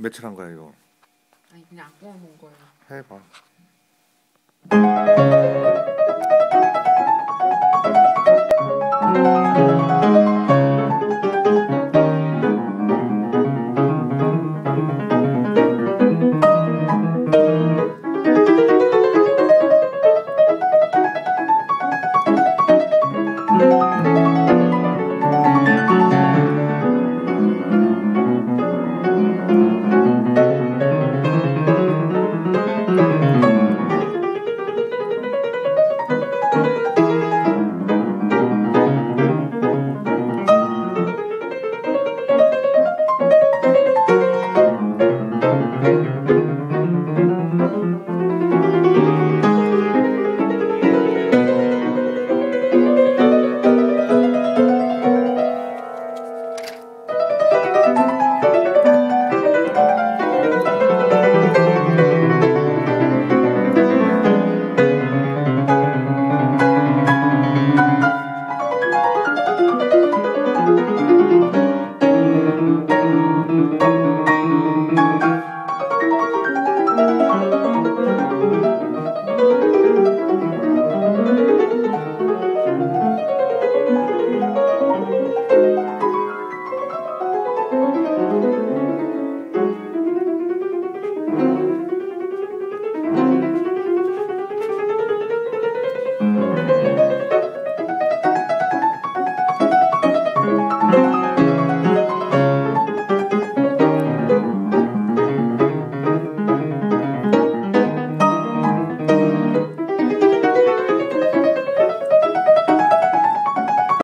며칠 한 거야 이거? 아니 그냥 안 구워놓은 거예요. 해봐.